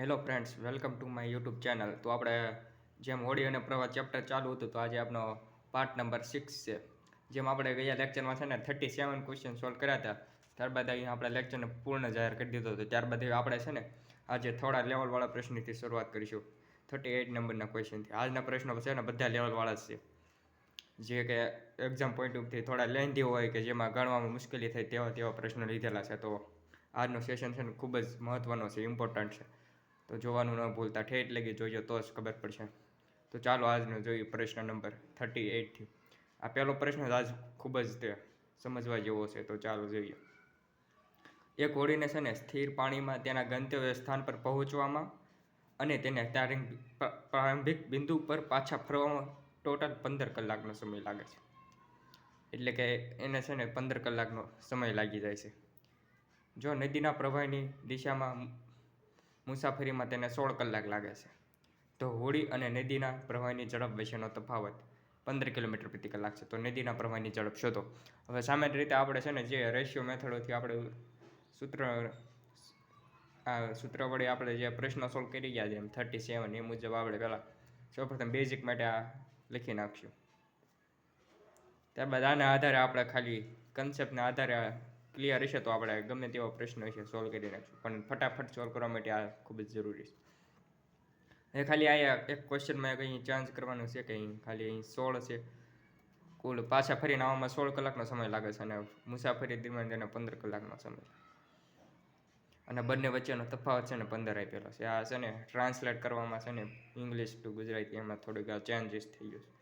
Hello friends welcome to my YouTube channel તો આપણે જેમ હોળી અને પ્રવાહ ચેપ્ટર ચાલુ હતું, તો આજે આપણો પાર્ટ નંબર સિક્સ છે. જેમ આપણે ગયા લેક્ચરમાં છે ને થર્ટી સેવન ક્વેશ્ચન સોલ્વ કર્યા હતા. ત્યારબાદ અહીં આપણે લેક્ચરને પૂર્ણ જાહેર કરી દીધો હતો. ત્યારબાદ આપણે છે ને, આજે થોડા લેવલવાળા પ્રશ્નથી શરૂઆત કરીશું. થર્ટી એઇટ નંબરના ક્વેશ્ચનથી આજના પ્રશ્નો છે ને, બધા લેવલવાળા જ છે. જે કે એક્ઝામ પોઈન્ટ ઓફથી થોડા લેન્ધી હોય કે જેમાં ગણવામાં મુશ્કેલી થાય તેવા તેવા પ્રશ્નો લીધેલા છે. તો આજનો સેશન છે ને, ખૂબ જ મહત્ત્વનો છે ઇમ્પોર્ટન્ટ છે. તો જોવાનું ન ભૂલતા ઠેઠ લગી જોઈજો તો જ ખબર પડશે. તો ચાલો આજનો જોઈએ પ્રશ્ન નંબર થર્ટી એઇટથી આ પહેલો પ્રશ્ન જ આજ ખૂબ જ તે સમજવા જેવો છે, તો ચાલો જોઈએ. એક હોડીને છે ને સ્થિર પાણીમાં તેના ગંતવ્ય સ્થાન પર પહોંચવામાં અને તેને પ્રારંભિક બિંદુ પર પાછા ફરવામાં ટોટલ પંદર કલાકનો સમય લાગે છે. એટલે કે એને છે ને પંદર કલાકનો સમય લાગી જાય છે. જો નદીના પ્રવાહની દિશામાં મુસાફરીમાં તેને સોળ કલાક લાગે છે. તો હોડી અને નદીના પ્રવાહની ઝડપ વચ્ચેનો તફાવત પંદર કિલોમીટર પ્રતિ કલાક છે. તો નદીના પ્રવાહની ઝડપ શોધો. હવે સામાન્ય રીતે આપણે છે ને જે રેશિયો મેથડોથી આપણે સૂત્ર, આ સૂત્ર વડે આપણે જે પ્રશ્નો સોલ્વ કરી ગયા છે, એમ થર્ટી સેવન એ મુજબ આપણે પહેલાં સૌપ્રથમ બેઝિક માટે આ લખી નાખશું. ત્યારબાદ આના આધારે આપણે ખાલી કન્સેપ્ટના આધારે ક્લિયર હશે તો આપણે ગમે તેવો પ્રશ્ન હશે સોલ્વ કરી નાખશું પણ ફટાફટ સોલ્વ કરવા માટે આ ખૂબ જ જરૂરી છે. એ ખાલી આ એક ક્વેશ્ચનમાં કંઈ ચાન્સ કરવાનું છે કે અહીં ખાલી અહીં સોળ છે? કુલ પાછા ફરીને આવવામાં સોળ કલાકનો સમય લાગે છે અને મુસાફરી દરમિયાન તેને પંદર કલાકનો સમય. અને બંને વચ્ચેનો તફાવત છે ને પંદર આપેલો છે. આ છે ને ટ્રાન્સલેટ કરવામાં છે ને ઇંગ્લિશ ટુ ગુજરાતી એમાં થોડુંક આ ચેન્જીસ થઈ ગયું છે.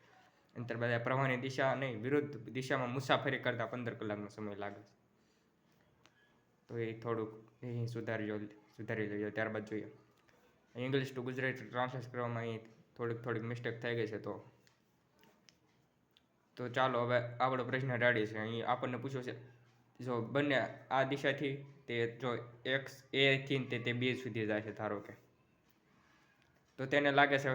અંતર બધા પ્રવાહની દિશા નહીં, વિરુદ્ધ દિશામાં મુસાફરી કરતાં પંદર કલાકનો સમય લાગે છે. તો એ થોડુંક એ સુધારી સુધારી લઈએ, ત્યારબાદ જોઈએ. ઇંગ્લિશ ટુ ગુજરાતી ટ્રાન્સલેટ કરવામાં અહીં થોડીક થોડીક મિસ્ટેક થઈ ગઈ છે તો. તો ચાલો હવે આપણો પ્રશ્ન રેડી છે. અહીં આપણને પૂછ્યો છે, જો બંને આ દિશાથી તે જો એક્સ એથી તે તે બે સુધી જાય છે, ધારો કે. તો તેને લાગે છે,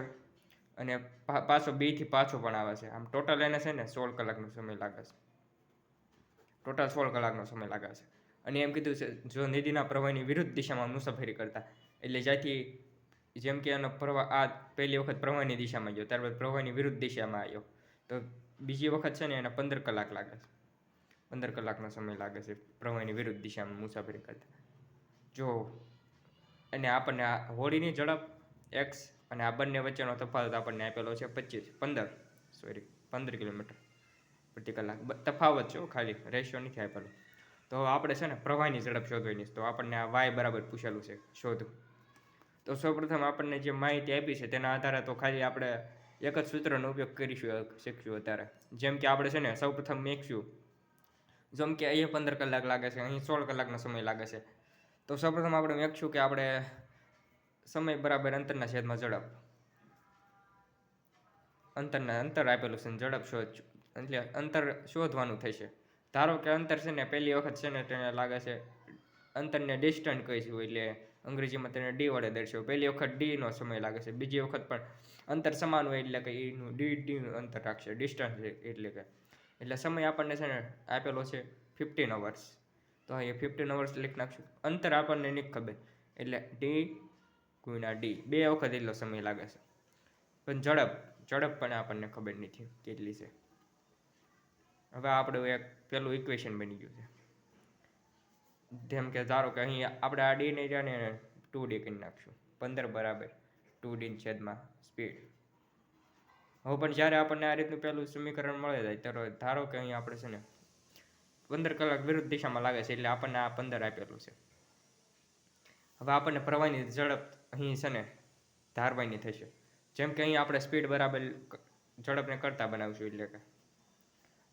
અને પાછો બેથી પાછો પણ આવે છે. આમ ટોટલ એને છે ને સોળ કલાકનો સમય લાગે છે. ટોટલ સોળ કલાકનો સમય લાગે છે. અને એમ કીધું છે, જો નદીના પ્રવાહની વિરુદ્ધ દિશામાં મુસાફરી કરતા, એટલે જ્યાંથી જેમ કે એનો પ્રવાહ, આ પહેલી વખત પ્રવાહની દિશામાં ગયો ત્યારબાદ પ્રવાહની વિરુદ્ધ દિશામાં આવ્યો. તો બીજી વખત છે ને એને પંદર કલાક લાગે છે. પંદર કલાકનો સમય લાગે છે પ્રવાહની વિરુદ્ધ દિશામાં મુસાફરી કરતા. જો અને આપણને આ હોળીની ઝડપ એક્સ અને આ બંને વચ્ચેનો તફાવત આપણને આપેલો છે પચીસ, પંદર સોરી પંદર કિલોમીટર પ્રતિ કલાક. તફાવત જો ખાલી, રેશિયો નથી આપેલો. તો આપણે છે ને પ્રવાહની ઝડપ શોધવાની તો આપણને આ વાય બરાબર પૂછેલું છે, શોધ. તો સૌપ્રથમ આપણને જે માહિતી આપી છે તેના આધારે તો ખાલી આપણે એક જ સૂત્રનો ઉપયોગ કરીશું શીખશું અત્યારે. જેમ કે આપણે છે ને સૌપ્રથમ મેકશું. જેમ કે અહીંયા પંદર કલાક લાગે છે, અહીં સોળ કલાકનો સમય લાગે છે. તો સૌપ્રથમ આપણે મેકશું કે આપણે સમય બરાબર અંતરના છેદમાં ઝડપ. અંતરના અંતર આપેલું છે ઝડપ શોધ, એટલે અંતર શોધવાનું થશે. ધારો કે અંતર છે ને, પહેલી વખત છે ને તેને લાગે છે, અંતરને ડિસ્ટન્ટ કહીશું એટલે અંગ્રેજીમાં તેને ડી વડે દર્શાવ્યું પહેલી વખત ડીનો સમય લાગે છે, બીજી વખત પણ અંતર સમાન હોય એટલે કે એનું ડી ડીનું અંતર રાખશે ડિસ્ટન્સ એટલે કે. એટલે સમય આપણને છે ને આપેલો છે ફિફ્ટીન અવર્સ તો એ ફિફ્ટીન અવર્સ લખી નાખશું. અંતર આપણને નહીં ખબર, એટલે ડી ગુણ્યા ડી બે વખત એટલો સમય લાગે છે. પણ ઝડપ ઝડપ પણ આપણને ખબર નથી કેટલી છે. હવે આપણું એક પેલું ઇક્વેશન બની ગયું છે. જેમ કે ધારો કે અહીં આપણે આ ડી ને જાણે ટુ ડી કરી નાખશું. પંદર બરાબર ટુ ડી છેદમાં સ્પીડ હવે પણ જ્યારે આપણને આ રીતનું પહેલું સમીકરણ મળે જાય ત્યારે ધારો કે અહીં આપણે છે ને પંદર કલાક વિરુદ્ધ દિશામાં લાગે છે, એટલે આપણને આ પંદર આપેલું છે. હવે આપણને પ્રવાહની ઝડપ અહીં છે ને ધારવાની થશે. જેમ કે અહીં આપણે સ્પીડ બરાબર ઝડપને કરતા બનાવશું એટલે કે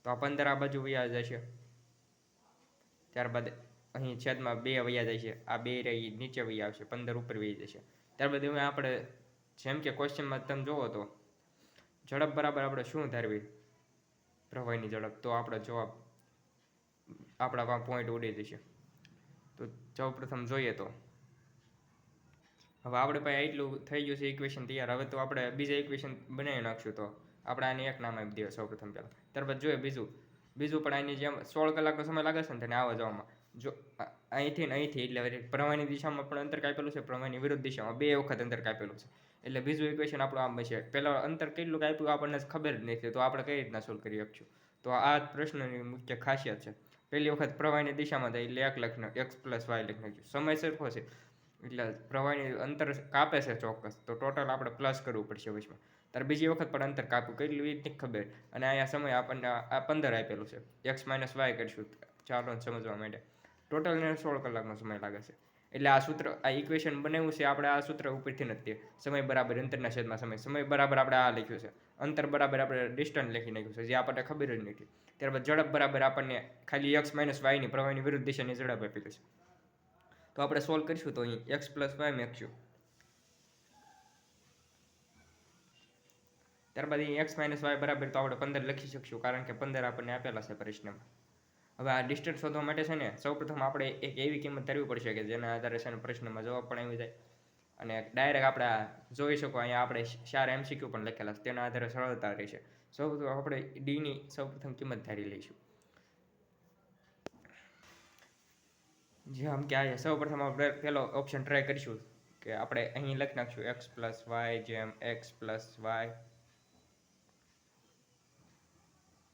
તો આ પંદર આ બાજુ વયા જશે. ત્યારબાદ અહીં છેદમાં બે વયા છે આ બે રહી નીચે વહી આવશે. પંદર ઉપર વહી જશે. ત્યારબાદ હવે આપણે જેમ કે ક્વેશ્ચનમાં તમે જુઓ તો ઝડપ બરાબર આપણે શું ધારવી? પ્રવાહીની ઝડપ. તો આપણો જવાબ આપણા પોઈન્ટ ઉડી જશે. તો સૌ પ્રથમ જોઈએ તો હવે આપણે પાસે એટલું થઈ ગયું છે ઇક્વેશન તૈયાર. હવે તો આપણે બીજા ઇક્વેશન બનાવી નાખશું તો. આપણે આને એક નામ આપી દઈએ સૌ પ્રથમ પહેલાં. ત્યારબાદ જોઈએ બીજું. બીજું પણ આની જેમ સોળ કલાકનો સમય લાગે છે ને તેને આવવા જવામાં. જો અહીંથી ને અહીંથી એટલે પ્રવાહની દિશામાં પણ અંતર કાપેલું છે, પ્રવાહની વિરુદ્ધ દિશામાં બે વખત અંતર કાપેલું છે. એટલે બીજું ઇક્વેશન આપણું આમ છે. પહેલાં અંતર કેટલું કાપ્યું આપણને ખબર જ નથી, તો આપણે કઈ રીતના સોલ્વ કરી શકશું? તો આ પ્રશ્નની મુખ્ય ખાસિયત છે. પહેલી વખત પ્રવાહની દિશામાં થાય એટલે એક લખી એક્સ પ્લસ વાય લખી નાખ્યું. સમય સરખો છે. એટલે પ્રવાહની અંતર કાપે છે ચોક્કસ. તો ટોટલ આપણે પ્લસ કરવું પડશે વચમાં. ત્યારે બીજી વખત પણ અંતર કાપ્યું કેટલું એ નથી ખબર. અને અહીંયા સમય આપણને આ- પંદર આપેલું છે. એક્સ માઇનસ વાય કરીશું. ચાલો સમજવા માટે ટોટલ એને સોળ કલાકનો સમય લાગે છે. એટલે આ સૂત્ર, આ ઇક્વેશન બનાવ્યું છે, આપણે આ સૂત્ર ઉપરથી નથી સમય બરાબર અંતરના છેદમાં સમય. સમય બરાબર આપણે આ લખ્યું છે. અંતર બરાબર આપણે ડિસ્ટન્સ લખી નાખ્યું છે, જે આપણને ખબર જ નથી. ત્યારબાદ ઝડપ બરાબર આપણને ખાલી એક્સ માઇનસ વાયની પ્રવાહની વિરુદ્ધ દિશાની ઝડપ આપેલી છે. તો આપણે સોલ્વ કરીશું તો અહીં એક્સ પ્લસ વાય મેકશું ત્યારબાદ અહીં એક્સ માઇનસ વાય બરાબર તો આપણે પંદર લખી શકશું, કારણ કે પંદર આપણને આપેલા છે પ્રશ્નમાં. હવે આ ડિસ્ટન્સ શોધવા માટે છે ને, સૌપ્રથમ આપણે એક એવી કિંમત ધરવી પડશે કે જેના આધારે છે ને પ્રશ્નમાં જવાબ પણ આવી જાય. અને ડાયરેક્ટ આપણે જોઈ શકો, અહીંયા આપણે ચાર એમસીક્યુ પણ લખેલા છે, તેના આધારે સરળતા રહેશે. સૌપ્રથમ આપણે ડીની સૌપ્રથમ કિંમત ધારી લઈશું. જેમ કે આ સૌપ્રથમ આપણે પહેલો ઓપ્શન ટ્રાય કરીશું, કે આપણે અહીં લખી નાખશું એક્સ પ્લસ વાય જેમ એક્સ પ્લસ વાય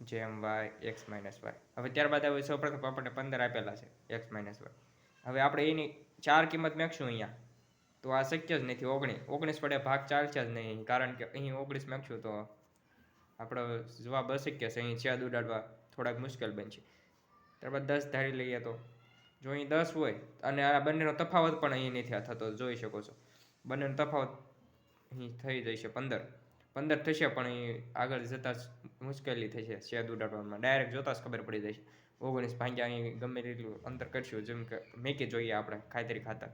જેમ વાય, એક્સ માઇનસ વાય. હવે ત્યારબાદ હવે સૌપ્રથમ આપણને પંદર આપેલા છે, એક્સ માઇનસ વાય. હવે આપણે એની ચાર કિંમત મેકશું અહીંયા. તો આ શક્ય જ નથી, ઓગણીસ. ઓગણીસ વડે ભાગ ચાલશે જ નહીં, કારણ કે અહીં ઓગણીસ મેકશું તો આપણો જવાબ અશક્ય છે, અહીં છેદ ઉડાડવા થોડાક મુશ્કેલ બનશે. ત્યારબાદ દસ ધારી લઈએ તો, જો અહીં દસ હોય, અને આ બંનેનો તફાવત પણ અહીં નથી થતો, જોઈ શકો છો. બંનેનો તફાવત અહીં થઈ જશે પંદર. પંદર થશે પણ અહીં આગળ જતાં મુશ્કેલી થશે. શેદ ઉડાડવામાં ડાયરેક્ટ જોતાં જ ખબર પડી જશે. ઓગણીસ ભાગ્યા અહીં ગમે તેટલું અંતર કરશું. જેમ કે મેકી જોઈએ આપણે ખાતરી ખાતર.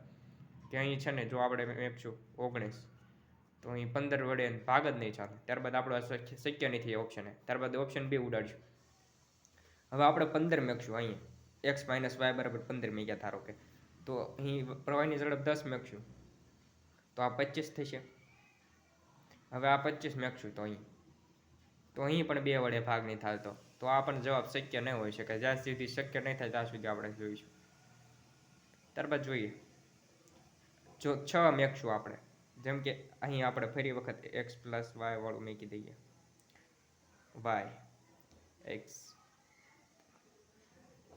કે અહીં છે ને, જો આપણે મેપશું ઓગણીસ. તો અહીં પંદર વડે ભાગ જ નહીં ચાલે. ત્યારબાદ આપણો શક્ય નથી ઓપ્શન ત્યારબાદ ઓપ્શન બે ઉડાડશું. હવે આપણે પંદર મેકશું અહીં એક્સ માઇનસ વાય બરાબર પંદર મેગ્યા ધારો કે. તો અહીં પ્રવાહની ઝડપ દસ મેકશું. તો આ પચીસ થશે. હવે આ પચીસ મેકશું તો અહીં. તો અહીં પણ બે વડે ભાગ નહીં થતો તો આ પણ જવાબ શક્ય ન હોઈ શકે. જ્યાં સુધી શક્ય નહીં થાય, ત્યાં સુધી આપણે જોઈશું. ત્યારબાદ જોઈએ. જો છ મેકશું આપણે. જેમ કે અહીં આપણે ફરી વખત એક્સ પ્લસ વાય વાળું મેકી દઈએ. વાય એક્સ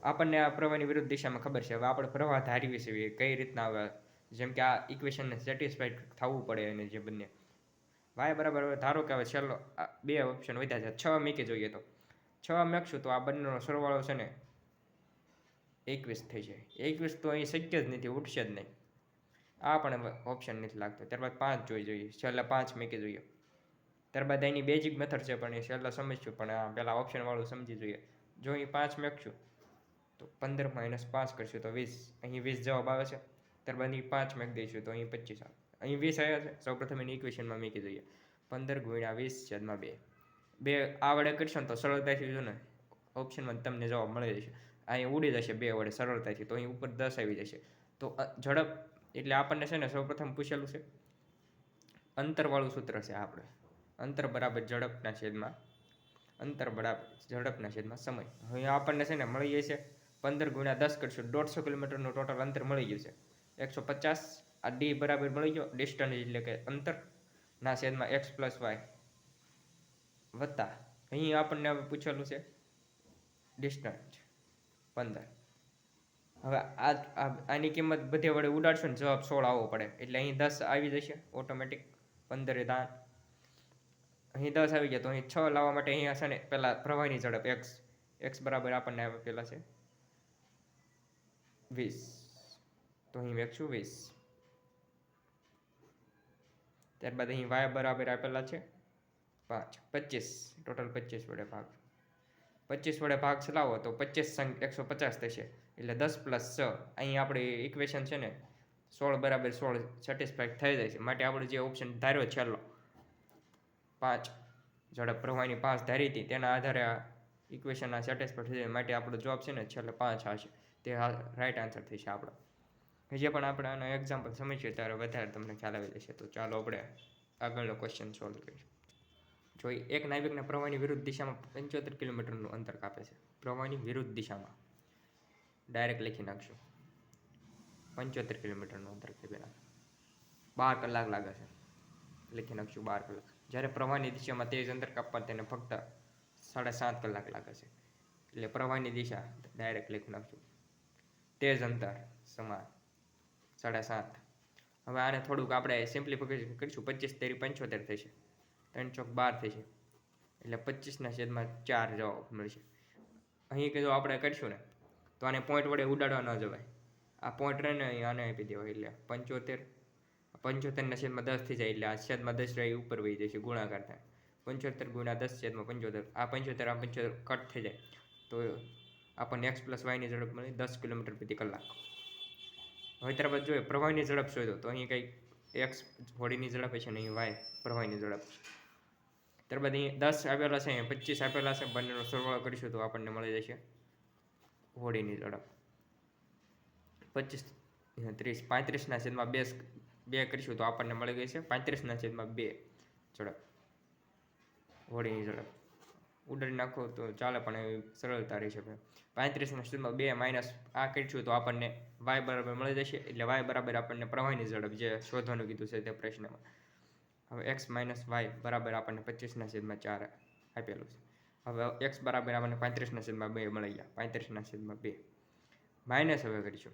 આપણને આ પ્રવાહની વિરુદ્ધ દિશામાં ખબર છે. હવે આપણે પ્રવાહ ધારી વિશે કઈ રીતના આવે જેમ કે આ ઇક્વેશનને સેટિસ્ફાઈડ થવું પડે અને જે બંને. વાય બરાબર ધારો કે હવે છેલ્લો બે ઓપ્શન વધ્યા છે. છ મીકે જોઈએ તો. છ મેકશું તો આ બંનેનો સરવાળો છે ને એકવીસ થઈ જાય. એકવીસ તો અહીં શક્ય જ નથી, ઉઠશે જ નહીં. આ પણ ઓપ્શન નથી લાગતો. ત્યારબાદ પાંચ જોઈ જોઈએ. છેલ્લા પાંચ મેકી જોઈએ. ત્યારબાદ એની બેઝિક મેથડ છે પણ એ છેલ્લા સમજશું, પણ આ પહેલાં ઓપ્શનવાળું સમજી જોઈએ. જો અહીં પાંચ મેકશું, તો પંદર માઇનસ પાંચ કરશું તો વીસ. અહીં વીસ જવાબ આવે છે. ત્યારબાદ અહીં પાંચ મેક દઈશું તો અહીં પચીસ આવે. અહીં વીસ આવ્યા છે. સૌપ્રથમ એની ઇક્વેશનમાં મૂકી દઈએ. પંદર ગુણ્યા વીસ છેદમાં બે. બે આ વડે કરશો ને તો સરળતાથી જો ને ઓપ્શનમાં તમને જવાબ મળી જશે. અહીં ઉડી જશે બે વડે સરળતાથી, તો અહીં ઉપર દસ આવી જશે. તો ઝડપ એટલે આપણને છે ને સૌપ્રથમ પૂછેલું છે. અંતરવાળું સૂત્ર છે આપણે. અંતર બરાબર ઝડપના છેદમાં, અંતર બરાબર ઝડપના છેદમાં સમય. હવે આપણને છે ને મળી જશે પંદર ગુણ્યા દસ કરશું. દોઢસો કિલોમીટરનું ટોટલ અંતર મળી ગયું છે. એકસો પચાસ આ ડી બરાબર મળી ગયો ડિસ્ટન્સ એટલે કે અંતર. ના છેદમાં એક્સ પ્લસ વાય વત્તા. અહીં આપણને હવે પૂછેલું છે ડિસ્ટન્સ પંદર. હવે આ આની કિંમત બધે વડે ઉડાડશો ને જવાબ સોળ આવવો પડે. એટલે અહીં દસ આવી જશે ઓટોમેટિક પંદરે દાન. અહીં દસ આવી ગયા તો અહીં છ લાવવા માટે અહીંયા છે ને પહેલાં પ્રવાહની ઝડપ એક્સ એક્સ બરાબર આપણને પહેલાં છે વીસ. તો અહીં વેચશું વીસ. ત્યારબાદ અહીં વાય બરાબર આપેલા છે. પાંચ, પચીસ, ટોટલ પચીસ વડે ભાગ. પચીસ વડે ભાગ ચલાવો તો પચીસ સંગ એકસો પચાસ થશે. એટલે દસ પ્લસ છ, અહીં આપણી ઇક્વેશન છે ને, સોળ બરાબર સોળ સેટિસ્ફાઈડ થઈ જાય છે. માટે આપણે જે ઓપ્શન ધાર્યો છેલ્લો. પાંચ, ઝડપ પ્રવાહની પાંચ ધારી હતી, તેના આધારે આ ઇક્વેશનના સેટિસ્ફાઈડ થઈ જાય. માટે આપણો જવાબ છે ને, છેલ્લે પાંચ હશે તે રાઈટ આન્સર થશે આપણો. જે પણ આપણે આનો એક્ઝામ્પલ સમજીએ ત્યારે વધારે તમને ખ્યાલ આવી જશે. તો ચાલો આપણે આગળનો ક્વેશ્ચન સોલ્વ કરીશું જોઈ એક નાવિકના પ્રવાહની વિરુદ્ધ દિશામાં પંચોતેર કિલોમીટરનું અંતર કાપે છે. પ્રવાહની વિરુદ્ધ દિશામાં. ડાયરેક્ટ લખી નાખશું. પંચોતેર કિલોમીટરનું અંતર કાપી નાખ. બાર કલાક લાગે છે. લખી નાખશું બાર કલાક. જ્યારે પ્રવાહની દિશામાં તેજ અંતર કાપવા તેને ફક્ત સાડા સાત કલાક લાગે છે. એટલે પ્રવાહની દિશા ડાયરેક્ટ લખી નાખશું. તેજ અંતર સમાન. સાડા સાત. હવે આને થોડુંક આપણે સિમ્પ્લિફિકેશન કરીશું. પચીસ તેરી પંચોતેર થશે. ત્રણ ચોક બાર થશે. એટલે પચીસના છેદમાં ચાર જવાબ મળશે. અહીં કે જો આપણે કરીશું ને, તો આને પોઈન્ટ વડે ઉડાડવા ન જવાય. આ પોઈન્ટ રહે ને આને આપી દેવાય. એટલે પંચોતેર પંચોતેરના છેદમાં દસ થઈ જાય. એટલે આ છેદમાં દસ રહી ઉપર વહી જશે ગુણાકાર થાય. પંચોતેર ગુણ્યા દસ છેદમાં પંચોતેર. આ પંચોતેર આ પંચોતેર કટ થઈ જાય. તો આપણને એક્સ પ્લસ વાયની ઝડપ મળી દસ કિલોમીટર પ્રતિ કલાક. હવે ત્યારબાદ જોઈએ પ્રવાહીની ઝડપ શોધો તો અહીં કંઈક એક્સ હોડીની ઝડપ છે ને અહીં વાય પ્રવાહીની ઝડપ. ત્યારબાદ અહીં દસ આપેલા છે અહીં પચીસ આપેલા છે, બંનેનો સરવાળો કરીશું તો આપણને મળી જશે હોડીની ઝડપ. પચીસ ત્રીસ, પાંત્રીસના છેદમાં બે બે કરીશું તો આપણને મળી ગઈ છે પાંત્રીસના છેદમાં બે ઝડપ, હોડીની ઝડપ. ઉડાડી નાખો તો ચાલે પણ સરળતા રહી શકે. પાંત્રીસના છેદમાં બે માઇનસ આ કરીશું તો આપણને વાય બરાબર મળી જશે. એટલે વાય બરાબર આપણને પ્રવાહીની ઝડપ જે શોધવાનું કીધું છે તે પ્રશ્નમાં. હવે એક્સ માઇનસ વાય બરાબર આપણને પચીસના છેદમાં ચાર આપેલું છે. હવે એક્સ બરાબર આપણને પાંત્રીસના છેદમાં બે મળી ગયા. પાંત્રીસના છેદમાં બે. માઇનસ હવે કરીશું.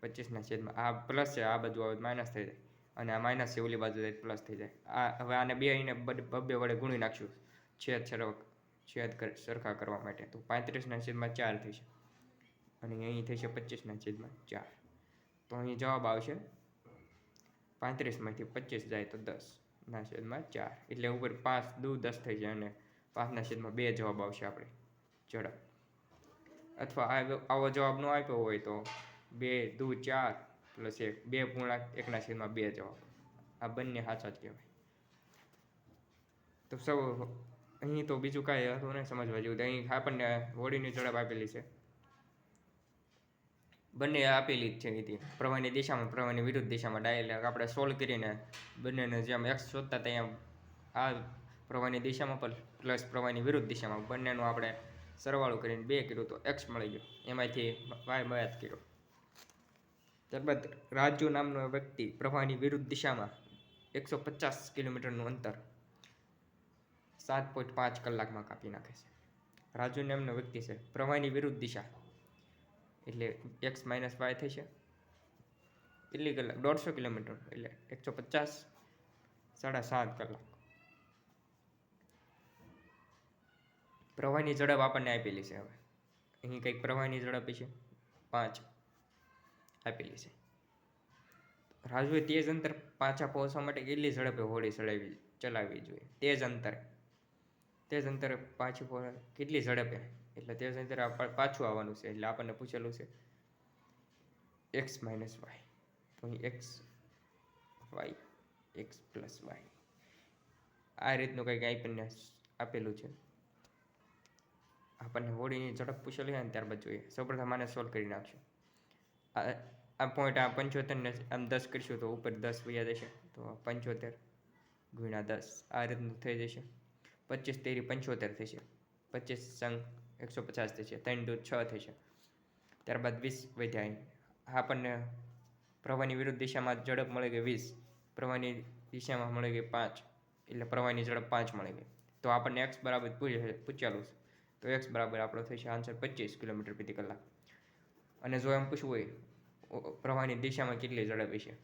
પચીસના છેદમાં આ પ્લસ છે, આ બાજુ હવે માઇનસ થઈ જાય. અને આ માઇનસ છે, ઓલી બાજુ જાય પ્લસ થઈ જાય. આ હવે આને બે અહીંને બબ્બે વડે ગુણી નાખશું. છેદ સરક છેદ સરખા કરવા માટે. તો પાંત્રીસના છેદમાં ચાર થશે અને અહીં થશે પચીસના છેદમાં ચાર. તો અહીં જવાબ આવશે પાંત્રીસમાંથી પચીસ જાય તો દસ ના છેદમાં ચાર. એટલે ઉપર પાંચ, દુ, દસ થઈ જાય અને પાંચના છેદમાં બે જવાબ આવશે આપણે. ઝડપ. અથવા આવો જવાબ ન આપ્યો હોય તો બે, દુ, ચાર પ્લસ એક. બે પૂર્ણાંક, એકના છેદમાં બે જવાબ. આ બંને સાચા જ કહેવાય. તો સૌ અહીં તો બીજું કાંઈ હતું નહીં સમજવા જેવું. અહીં આપણને હોડીની ઝડપ આપેલી છે. બંને આપેલી જ છે નીતિ પ્રવાહની દિશામાં, પ્રવાહની વિરુદ્ધ દિશામાં ડાયરેક્ટ આપણે સોલ્વ કરીને બંનેને જેમ એક્સ શોધતા ત્યાં આ પ્રવાહની દિશામાં પણ પ્લસ પ્રવાહની વિરુદ્ધ દિશામાં બંનેનું આપણે સરવાળો કરીને બે કર્યું તો એક્સ મળી ગયો. એમાંથી વાય બાદ કર્યો. ત્યારબાદ રાજુ નામનો વ્યક્તિ પ્રવાહની વિરુદ્ધ દિશામાં એકસો પચાસ કિલોમીટરનું અંતર સાત પોઈન્ટ પાંચ કલાકમાં કાપી નાખે છે. રાજુ નામનો વ્યક્તિ છે, પ્રવાહની વિરુદ્ધ દિશા. એટલે એક્સ માઇનસ વાય થશે કેટલી કલાક? દોઢસો કિલોમીટર. એટલે એકસો પચાસ સાડા સાત કલાક. પ્રવાહની ઝડપ આપણને આપેલી છે હવે. અહીં કંઈક પ્રવાહની ઝડપ છે? પાંચ આપેલી છે. રાજુએ તેજ અંતર પાછા પહોંચવા માટે કેટલી ઝડપે હોડી ચડાવી, ચલાવવી જોઈએ? તેજ અંતરે. તેજ અંતરે પાછી પહોંચવા કેટલી ઝડપે? એટલે તે અંતરે પાછું આવવાનું છે, એટલે આપણને પૂછેલું છે એક્સ માઇનસ વાય. તો અહીં X Y, X plus Y. આ રીતનું કંઈક આપણને આપેલું છે. આપણને હોડીની ઝડપ પૂછેલી હોય ને ત્યારબાદ જોઈએ. સૌપ્રથમ આને સોલ્વ કરી નાખશું. આ આ પોઈન્ટ આ પંચોતેરને આમ દસ કરીશું તો ઉપર દસ વયા જશે. તો પંચોતેર ગુણ્યા દસ આ રીતનું થઈ જશે. પચીસ તેરી પંચોતેર થશે. પચીસ સંગ એકસો પચાસ થશે ત્રણ દૂધ છ થશે ત્યારબાદ વીસ વધ્યા આપણને પ્રવાહની વિરુદ્ધ દિશામાં ઝડપ મળી ગઈ વીસ. પ્રવાહની દિશામાં મળી ગઈ પાંચ. એટલે પ્રવાહની ઝડપ પાંચ મળી ગઈ. તો આપણને એક્સ બરાબર પૂછે પૂછેલું છે. તો એક્સ બરાબર આપણો થશે આન્સર પચીસ કિલોમીટર પ્રતિ કલાક. અને જો એમ પૂછવું હોય પ્રવાહની દિશામાં કેટલી ઝડપ હશે?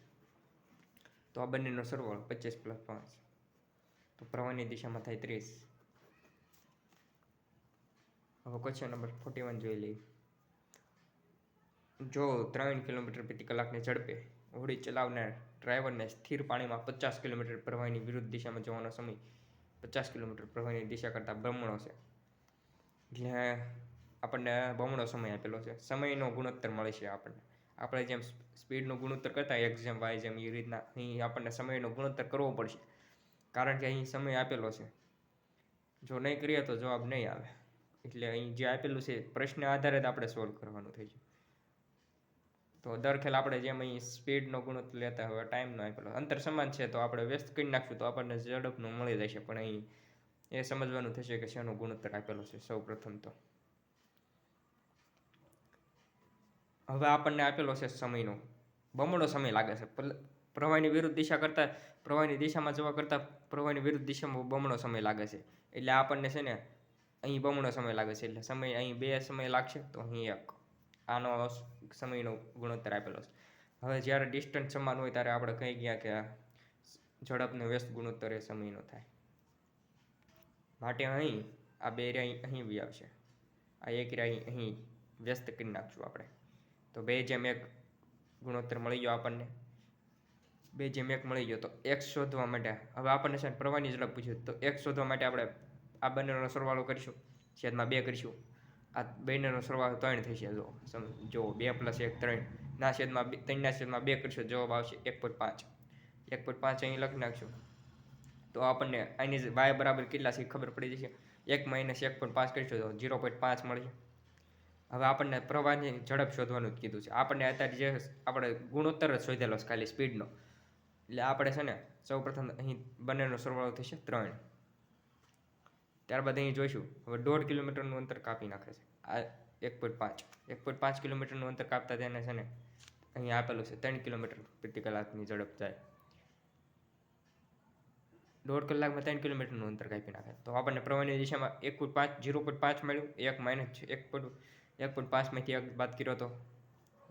તો આ બંનેનો સરવાળો પચીસ પ્લસ પાંચ. તો પ્રવાહની દિશામાં થાય ત્રીસ. હવે ક્વેશ્ચન નંબર ફોર્ટી વન જોઈ લઈએ. જો ત્રણ કિલોમીટર પ્રતિ કલાકની ઝડપે હોડી ચલાવનાર ડ્રાઈવરને સ્થિર પાણીમાં પચાસ કિલોમીટર પ્રવાહીની વિરુદ્ધ દિશામાં જવાનો સમય પચાસ કિલોમીટર પ્રવાહીની દિશા કરતાં બમણો છે. એટલે આપણને બમણો સમય આપેલો છે. સમયનો ગુણોત્તર મળે છે આપણને. આપણે જેમ સ્પીડનો ગુણોત્તર કરતા એક્સ જેમ વાય જેમ એ રીતના અહીં આપણને સમયનો ગુણોત્તર કરવો પડશે. કારણ કે અહીં સમય આપેલો છે. જો નહીં કરીએ તો જવાબ નહીં આવે. એટલે અહીં જે આપેલું છે, પ્રશ્ન આધારે જ આપણે સોલ્વ કરવાનું થઈ છે તો દર ખેલ આપણે જેમ અહીં સ્પીડનો ગુણોત્તર લેતા હવે ટાઈમનો આપેલો અંતર સમાન છે, તો આપણે વ્યસ્ત કરી નાખશું તો આપણને ઝડપનું મળી જશે. પણ અહીં એ સમજવાનું થશે કે શેનો ગુણોત્તર આપેલો છે, સૌ તો. હવે આપણને આપેલો છે સમયનો. બમણો સમય લાગે છે. પ્રવાહની વિરુદ્ધ દિશા કરતાં, પ્રવાહની દિશામાં જવા કરતાં પ્રવાહની વિરુદ્ધ દિશામાં બમણો સમય લાગે છે. એટલે આપણને છે ને અહીં બમણો સમય લાગે છે, એટલે સમય અહીં બે સમય લાગશે તો અહીં એક. આનો સમયનો ગુણોત્તર આપેલો છે. હવે જ્યારે ડિસ્ટન્સ સમાન હોય ત્યારે આપણે કહી ગયા કે ઝડપનો વ્યસ્ત ગુણોત્તર એ સમયનો થાય. માટે અહીં આ બે રે અહીં બી આવશે. આ એક રે અહીં વ્યસ્ત કરી નાખશું આપણે. તો બે જેમ એક ગુણોત્તર મળી ગયો આપણને. બે જેમ એક મળી ગયો તો એક્સ શોધવા માટે. હવે આપણને છે પ્રવાહની ઝડપ પૂછ્યું. તો એક્સ શોધવા માટે આપણે આ બંનેનો સરવાળો કરીશું. છેદમાં બે કરીશું. આ બંનેનો સરવાળો ત્રણ થશે જો જો બે પ્લસ એક ત્રણ. ના છેદમાં ત્રણના છેદમાં બે કરશો. જવાબ આવશે એક પોઈન્ટ પાંચ. એક પોઈન્ટ પાંચ અહીં લખી નાખશું. તો આપણને આની વાય બરાબર કેટલા છે ખબર પડી જશે. એક માઇનસ એક પોઈન્ટ પાંચ કરીશું. તો ઝીરો પોઈન્ટ પાંચ મળશે. હવે આપણને પ્રવાહની ઝડપ શોધવાનું જ કીધું છે. આપણને અત્યારે જે આપણે ગુણોત્તર જ શોધેલો છે ખાલી સ્પીડનો એટલે આપણે છે ને, સૌપ્રથમ અહીં બંનેનો સરવાળો થશે ત્રણ. ત્યારબાદ અહીં જોઈશું. હવે દોઢ કિલોમીટરનું અંતર કાપી નાખે છે. આ એક પોઈન્ટ પાંચ. એક પોઈન્ટ પાંચ કિલોમીટરનું અંતર કાપતા તેને છે ને, અહીં આપેલું છે, ત્રણ કિલોમીટર પ્રતિ કલાકની ઝડપ જાય. દોઢ કલાકમાં ત્રણ કિલોમીટરનું અંતર કાપી નાખે. તો આપણને પ્રવાહની દિશામાં એક પોઈન્ટ પાંચ ઝીરો પોઈન્ટ પાંચ મળ્યું. એક માઇનસ એક પોઈન્ટ એક પોઈન્ટ પાંચમાંથી એક બાદ કર્યો તો?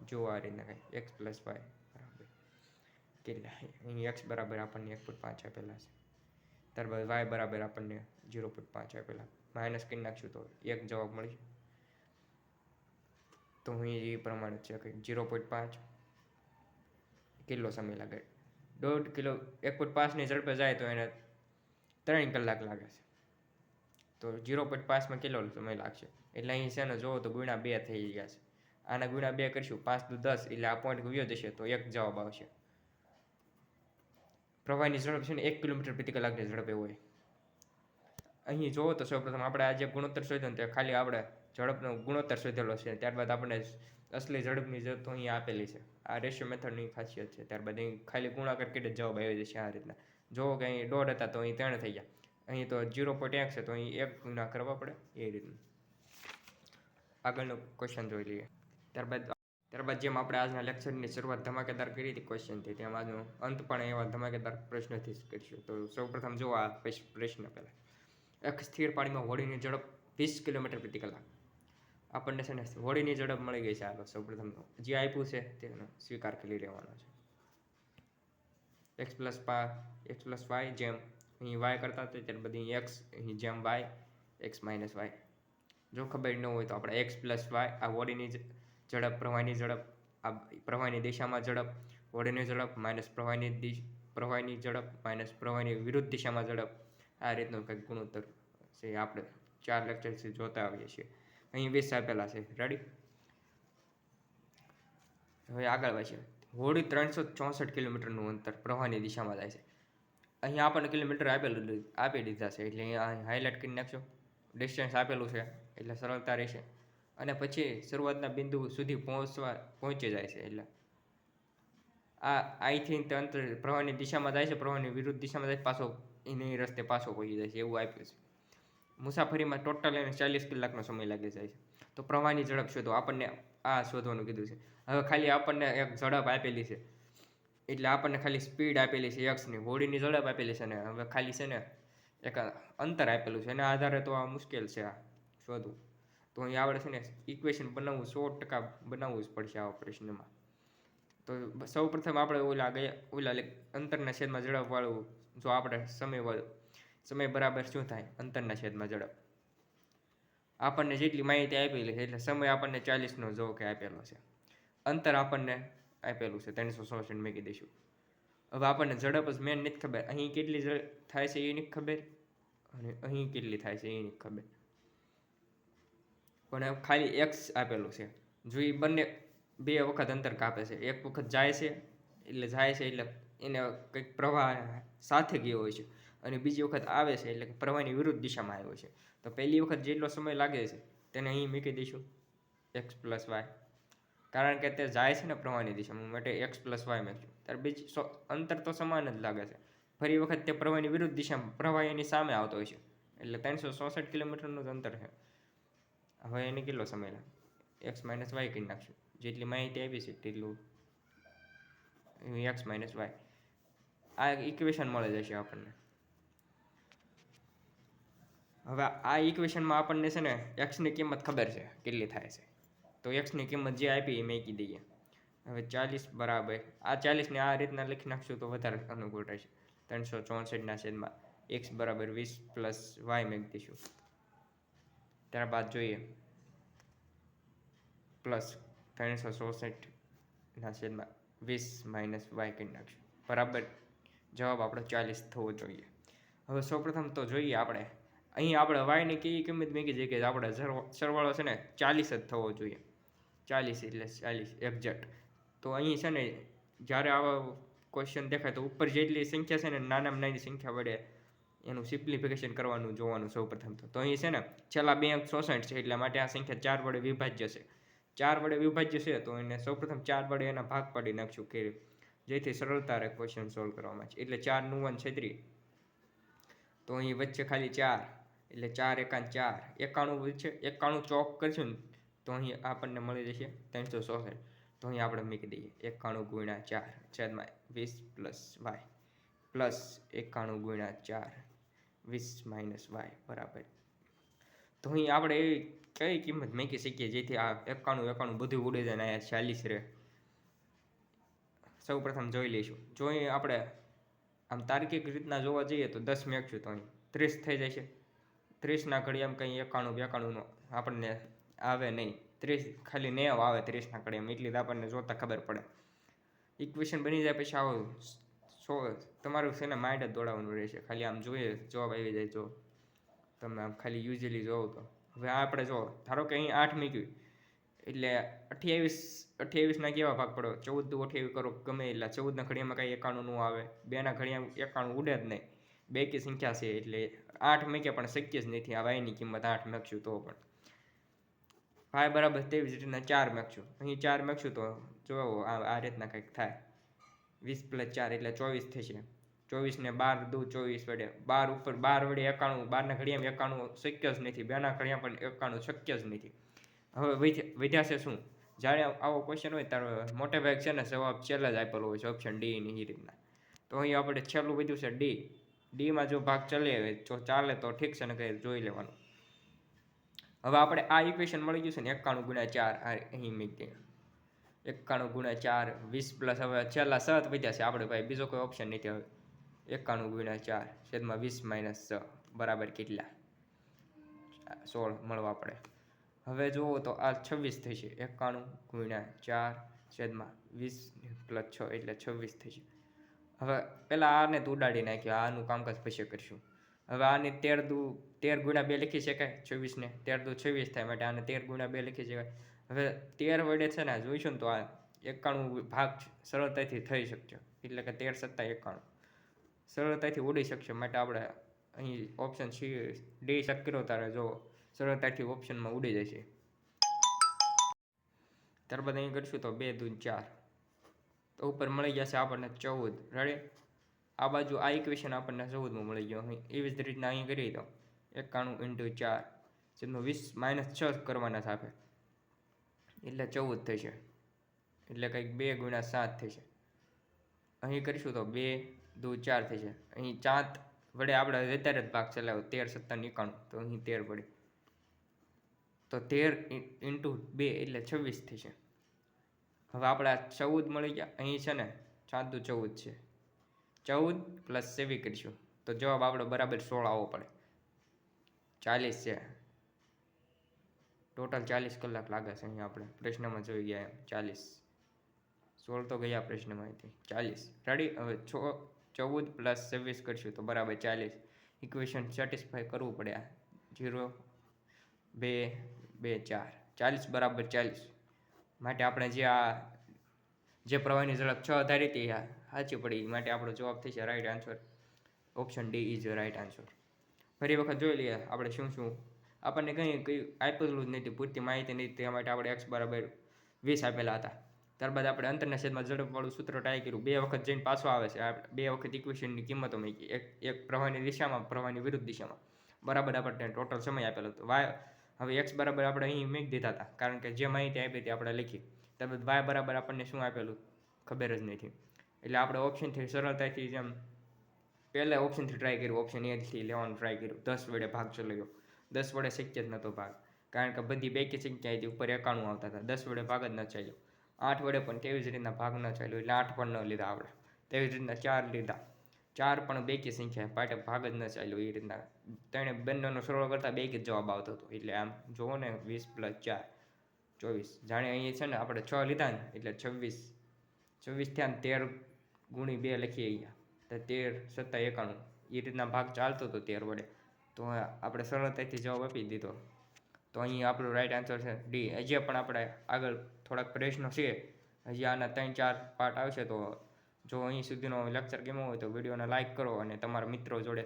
જો આ રીતના કાંઈ. એક્સ પ્લસ વાય બરાબર. કેટલા? અહીં એક્સ બરાબર આપણને એક પોઈન્ટ પાંચ આપેલા છે. ત્યારબાદ વાય બરાબર આપણને ઝીરો પોઈન્ટ પાંચ આપેલા. માઇનસ કરી નાખશું તો એક જવાબ મળશે. તો હું એ પ્રમાણે છે કે ઝીરો પોઈન્ટ પાંચ. કિલો સમય લાગે? દોઢ કિલો, એક પોઈન્ટ પાંચની ઝડપે જાય તો એને ત્રણ કલાક લાગે છે. તો ઝીરો પોઈન્ટ પાંચમાં કેટલો સમય લાગશે? એટલે અહીં છે ને, જોવો તો ગુણા બે થઈ ગયા છે. આના ગુણા બે કરીશું, પાંચ ટુ દસ, એટલે આ પોઈન્ટ ગયો જશે તો એક જવાબ આવશે. પ્રવાહની ઝડપ છે ને, એક કિલોમીટર પ્રતિ કલાકની ઝડપે હોય. અહીં જોવો તો સૌપ્રથમ આપણે આ જે ગુણોત્તર શોધ્યો તે ખાલી આપણે ઝડપનો ગુણોત્તર શોધેલો છે. ત્યારબાદ આપણે અસલી ઝડપની ઝડપ તો અહીં આપેલી છે. આ રેશિયો મેથડની ખાસિયત છે. ત્યારબાદ અહીં ખાલી ગુણાકાર કેટલે જવાબ આવી જશે આ રીતના. જોવો કે અહીં દોઢ હતા તો અહીં ત્રણ થઈ ગયા. અહીં તો જીરો પોઈન્ટ એક છે તો અહીં એક ગુણા કરવા પડે એ રીતનું. આગળનો ક્વેશ્ચન જોઈ લઈએ. ત્યારબાદ ત્યારબાદ જેમ આપણે આજના લેક્ચરની શરૂઆત ધમાકેદાર કરી હતી ક્વેશ્ચનથી તેમ આજનો અંત પણ એવા ધમાકેદાર પ્રશ્નથી જ કરીશું. તો સૌપ્રથમ જોવા આ પ્રશ્ન પહેલાં. સ્થિર પાણીમાં હોડીની ઝડપ વીસ કિલોમીટર પ્રતિ કલાક. આપણને છે. ને હોડીની ઝડપ મળી ગઈ છે આ સૌપ્રથમ તો. જે આપ્યું છે તેનો સ્વીકાર કરી લેવાનો છે. એક્સ પ્લસ પા એક્સ પ્લસ વાય જેમ અહીં વાય કરતા હતા, ત્યારે બધી એક્સ અહીં જેમ વાય એક્સ માઇનસ વાય જો ખબર ન હોય તો આપણે એક્સ પ્લસ વાય આ હોડીની ઝડપ, પ્રવાહની ઝડપ, આ પ્રવાહની દિશામાં ઝડપ હોડીની ઝડપ માઇનસ પ્રવાહની દિશ, પ્રવાહની ઝડપ માઇનસ પ્રવાહની વિરુદ્ધ દિશામાં ઝડપ આ રીતનું કંઈક ગુણોત્તર છે આપણે ચાર લેક્ચરથી જોતા આવીએ છીએ. અહીં વીસ આપેલા છે. રેડી હવે આગળ વધશે હોડી ત્રણસો ચોસઠ કિલોમીટરનું અંતર પ્રવાહની દિશામાં જાય છે. અહીં આપણને કિલોમીટર આપેલું આપી દીધા છે. એટલે અહીંયા હાઇલાઇટ કરી નાખશો ડિસ્ટન્સ આપેલું છે. એટલે સરળતા રહેશે. અને પછી શરૂઆતના બિંદુ સુધી પહોંચવા, પહોંચી જાય છે. એટલે આ અહીંથી અંતર પ્રવાહની દિશામાં જાય છે. પ્રવાહની વિરુદ્ધ દિશામાં જાય પાછો એની રસ્તે પાછો પહોંચી જાય છે એવું આપ્યું છે. મુસાફરીમાં ટોટલ એને ચાલીસ કલાકનો સમય લાગી જાય છે. તો પ્રવાહની ઝડપ શોધો. આપણને આ શોધવાનું કીધું છે. હવે ખાલી આપણને એક ઝડપ આપેલી છે. એટલે આપણને ખાલી સ્પીડ આપેલી છે યક્ષની હોડીની ઝડપ આપેલી છે ને હવે ખાલી છે ને એક અંતર આપેલું છે. એના આધારે તો આ મુશ્કેલ છે આ શોધવું. તો અહીં આપણે છે ને ઇક્વેશન બનાવવું, સો ટકા બનાવવું જ પડશે આ પ્રશ્નમાં તો સૌ પ્રથમ આપણે ઓલા ગયા ઓલા અંતરના છેદમાં ઝડપવાળું જો આપણે સમય વધુ સમય બરાબર શું થાય? અંતરના છેદમાં ઝડપ. આપણને જેટલી માહિતી આપેલી છે, એટલે સમય આપણને ચાલીસનો જો કે આપેલો છે. અંતર આપણને આપેલું છે, ત્રણસો સોસઠ મૂકી દઈશું હવે આપણને ઝડપ જ મેન નથી ખબર. અહીં કેટલી થાય છે એ નથી ખબર? અને અહીં કેટલી થાય છે એ નથી ખબર. પણ ખાલી એક્સ આપેલું છે. જો એ બંને બે વખત અંતર કાપે છે, એક વખત જાય છે, એટલે જાય છે, એટલે એને કંઈક પ્રવાહ સાથે ગયો હોય છે અને બીજી વખત આવે છે એટલે કે પ્રવાહની વિરુદ્ધ દિશામાં આવ્યો છે. તો પહેલી વખત જેટલો સમય લાગે છે તેને અહીં મૂકી દઈશું. એક્સ પ્લસ વાય કારણ કે તે જાય છે ને પ્રવાહની દિશામાં માટે એક્સ પ્લસ વાય મૂકશું ત્યારે બીજી અંતર તો સમાન જ લાગે છે. ફરી વખત તે પ્રવાહની વિરુદ્ધ દિશામાં, પ્રવાહ એની સામે આવતો હોય છે. એટલે ત્રણસો ચોસઠ કિલોમીટરનું જ અંતર છે. હવે એને કેટલો સમય લાગે? એક્સ માઇનસ વાય કરી નાખશું. જેટલી માહિતી આપી છે, તેટલું. એક્સ માઇનસ વાય આ ઇક્વેશન મળી જશે આપણને. હવે આ ઇક્વેશનમાં આપણને છે ને એક્સની કિંમત ખબર છે, કેટલી થાય છે. તો એક્સની કિંમત જે આપી એ મેકી દઈએ હવે ચાલીસ બરાબર, આ ચાલીસને આ રીતના લખી નાખશું તો વધારે અનુકૂળ રહેશે. ત્રણસો ચોસઠના છેદમાં એક્સ બરાબર વીસ પ્લસ વાય મેક દઈશું ત્યારબાદ જોઈએ. પ્લસ ત્રણસો ચોસઠના છેદમાં વીસ માઇનસ વાય કરી નાખશું. બરાબર? જવાબ આપણો ચાલીસ થવો જોઈએ. હવે સૌપ્રથમ તો જોઈએ આપણે. અહીં આપણે વાયની કેવી કિંમત મેકી છે કે આપણે સરવા- સરવાળો છે ને ચાલીસ જ થવો જોઈએ. ચાલીસ એટલે ચાલીસ એક્ઝેક્ટ તો અહીં છે ને જ્યારે આવા ક્વેશ્ચન દેખાય તો ઉપર જેટલી સંખ્યા છે ને નાનામાં નાની સંખ્યા વડે એનું સિમ્પ્લિફિકેશન કરવાનું જોવાનું સૌ પ્રથમ તો અહીં છે ને છેલ્લા બે અંક ચોસઠ છે એટલા માટે આ સંખ્યા ચાર વડે વિભાજ્ય છે. ચાર વડે વિભાજ્ય છે તો એને સૌપ્રથમ ચાર વડે એના ભાગ પાડી નાખશું કે જેથી સરળતા રહે ક્વેશ્ચન સોલ્વ કરવામાં છે એટલે ચારનું છેત્રી. તો અહીં વચ્ચે ખાલી ચાર, એટલે ચાર એકાન ચાર. એકાણું વચ્ચે એકાણું ચોક કરશું ને, તો અહીં આપણને મળી જશે ત્રણસો ચોસઠ. તો અહીં આપણે મૂકી દઈએ. એકાણું ગુણ્યા ચાર, છેદમાં વીસ પ્લસ વાય. પ્લસ એકાણું ગુણ્યા ચાર, વીસ માઇનસ વાય, બરાબર. તો અહીં આપણે કઈ કિંમત મૂકી શકીએ જેથી આ એકાણું એકાણું બધું ઉડે જાય ચાલીસ રહે. સૌ પ્રથમ જોઈ લઈશું. જો આપણે આમ તાર્કિક રીતના જોવા જઈએ તો દસ મેકશું તો અહીં ત્રીસ થઈ જશે ત્રીસના ઘડિયામાં કંઈ એકાણું બેકાણુંનો આપણને આવે નહીં. ત્રીસ ખાલી નેવ આવે ત્રીસના ઘડિયામાં એટલી જ આપણને જોતા ખબર પડે. ઇક્વેશન બની જાય પછી આવો સો તમારું છે ને માઇન્ડ જ દોડાવવાનું રહેશે. ખાલી આમ જોઈએ જવાબ આવી જાય જો. તમે આમ ખાલી યુઝલી જોવો તો. હવે આપણે જો ધારો કે અહીં આઠ મૂક્યું. એટલે અઠ્યાવીસ, અઠ્યાવીસના કેવા ભાગ પડો? ચૌદ દુ અઠ્યાવીસ કરો, ગમે એટલે. ચૌદના ઘડિયામાં કાંઈ એકાણું ન આવે. બેના ઘડિયામાં એકાણું ઉડે જ નહીં. બે કે સંખ્યા છે, એટલે આઠ મૂક્યા પણ શક્ય જ નથી. આ વાયની કિંમત આઠ મેકશું તો પણ. વાય બરાબર. તેવી જ રીતના ચાર મેકશું અહીં ચાર મેકશું તો જોવો, આ રીતના કંઈક થાય. વીસ પ્લસ ચાર એટલે ચોવીસ થશે. ચોવીસ ને બાર દુ, ચોવીસ વડે. બાર ઉપર બાર વડે એકાણું, બારના ઘડિયામાં એકાણું શક્ય જ નથી. બેના ઘડિયા પણ એકાણું શક્ય જ નથી. હવે વધ્યા વધ્યા છે શું? જ્યારે આવો ક્વેશ્ચન હોય ત્યારે મોટે ભાગ છે ને જવાબ છેલ્લે જ આપેલો હોય છે ઓપ્શન ડી ની એ રીતના. તો અહીં આપણે છેલ્લું વધ્યું છે ડી ડીમાં જો ભાગ ચલે જો ચાલે તો ઠીક છે ને કંઈ જોઈ લેવાનું. હવે આપણે આ ઇક્વેશન મળી ગયું છે ને એકાણું ગુણ્યા ચાર અહીં દઈએ. એકાણું ગુણ્યા ચાર, વીસ પ્લસ હવે છેલ્લા સત વધ્યા છે, આપણે ભાઈ બીજો કોઈ ઓપ્શન નથી હવે. એકાણું ગુણ્યા ચાર, છેદમાં વીસ માઇનસ છ, બરાબર કેટલા? સોળ મળવા પડે. હવે જુઓ તો આ છવ્વીસ થશે એકાણું ગુણ્યા ચાર છેદમાં વીસ પ્લસ છ એટલે છવ્વીસ થશે હવે પહેલાં આને તો ઉડાડી નાખ્યો. આનું કામકાજ પછી કરશું. હવે આને તેર દુ, તેર ગુણ્યા બે લખી શકાય છવ્વીસને. તેર દુ છવ્વીસ થાય માટે આને તેર ગુણ્યા બે લખી શકાય. હવે તેર વડે છે ને, જોઈશું ને તો આ એકાણું ભાગ સરળતાથી થઈ શકશે. એટલે કે તેર સત્તા એકાણું. સરળતાથી ઉડી શકશે. માટે આપણે અહીં ઓપ્શન સી ડી શક કર્યો તારે. જો સરળતાથી ઓપ્શનમાં ઉડી જશે. ત્યારબાદ અહીં કરીશું તો બે દૂધ ચાર. તો ઉપર મળી જશે આપણને ચૌદ. રેડી આ બાજુ આ ઇક્વેશન આપણને ચૌદમાં મળી ગયો. અહીં એવી જ રીતના અહીં કરીએ તો એકાણું ઇન્ટુ ચાર. જેમનો વીસ માઇનસ છ કરવાના સાથે એટલે ચૌદ થશે. એટલે કંઈક બે ગુણ્યા સાત થશે. અહીં કરીશું તો બે દુ ચાર થશે. અહીં ચાંત વડે આપણે અત્યારે જ ભાગ ચલાવ્યો, તેર, સત્તર, એકાણું. તો અહીં તેર પડે. તો તેર ઇન્ટુ બે એટલે છવ્વીસ થશે. હવે આપણે ચૌદ મળી ગયા. અહીં છે ને, ચાંદુ ચૌદ છે. ચૌદ પ્લસ સેવી કરીશું. તો જવાબ આપણો બરાબર સોળ આવવો પડે. ચાલીસ છે. ટોટલ ચાલીસ કલાક લાગે છે અહીંયા આપણે. પ્રશ્નમાં જોઈ ગયા એમ. ચાલીસ. સોળ તો ગયા પ્રશ્નમાંથી ચાલીસ. રેડી હવે છ, ચૌદ પ્લસ છવ્વીસ કરશું તો બરાબર ચાલીસ. ઇક્વેશન સેટિસ્ફાય કરવું પડે આ. જીરો બે બે ચાર. ચાલીસ બરાબર ચાલીસ. માટે આપણે જે આ, જે પ્રવાહની ઝડપ છ અધારી હતી સાચી પડી. માટે આપણો જવાબ થશે right answer option D is right answer ફરી વખત જોઈ લઈએ આપણે શું શું. આપણને કંઈ કંઈ આપેલું જ નથી પૂરતી માહિતી નથી તે માટે આપણે એક્સ બરાબર વીસ આપેલા હતા. ત્યારબાદ આપણે અંતરના છેદમાં ઝડપવાળું સૂત્ર ટ્રાય કર્યું. બે વખત જઈને પાછો આવે છે. બે વખત ઇક્વેશનની કિંમતો મૂકી એક એક પ્રવાહની દિશામાં, પ્રવાહની વિરુદ્ધ દિશામાં. બરાબર આપણને ટોટલ સમય આપેલો હતો. વાય હવે એક્સ બરાબર આપણે અહીં મેક દીધા હતા. કારણ કે જે માહિતી આપી હતી આપણે લખી. ત્યારબાદ વાય બરાબર આપણને શું આપેલું? ખબર જ નથી. એટલે આપણે ઓપ્શનથી સરળતાથી જેમ પહેલાં ઓપ્શનથી ટ્રાય કર્યું ઓપ્શન એથી લેવાનું ટ્રાય કર્યું. દસ વડે ભાગ ચલાવ્યો. દસ વડે શક્ય જ નહોતો ભાગ. કારણ કે બધી બે કે સંખ્યા હતી ઉપર એકાણું આવતા હતા. દસ વડે ભાગ જ ન ચાલ્યો. આઠ વડે પણ તેવી જ રીતના ભાગ ન ચાલ્યો. એટલે આઠ પણ ન લીધા આપણે. તેવી જ રીતના ચાર લીધા. ચાર પણ બે કે સંખ્યા, પાટે ભાગ જ ન ચાલ્યો એ રીતના. તેણે બંનેનો સરળ કરતાં બે જ જવાબ આવતો હતો. એટલે આમ જુઓ ને, વીસ પ્લસ ચાર, ચોવીસ. જાણે અહીંયા છે ને, આપણે છ લીધા ને, એટલે છવ્વીસ. છવ્વીસ થયા ને તેર ગુણી બે લખીએ અહીંયા. તો તેર, સત્તા એકાણું. એ રીતના ભાગ ચાલતો હતો તેર વડે. તો આપણે સરળતાથી જવાબ આપી દીધો. તો અહીં આપણો રાઈટ આન્સર છે ડી હજી પણ આપણે આગળ થોડાક પ્રશ્નો છે. હજી આના ત્રણ ચાર પાર્ટ આવશે તો જો અહીં સુધીનો લેક્ચર ગમ્યો હોય તો વિડીયોને લાઇક કરો અને તમારા મિત્રો જોડે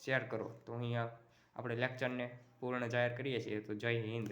શેર કરો. તો અહીંયા આપણે લેક્ચરને પૂર્ણ જાહેર કરીએ છીએ. તો જય હિન્દ.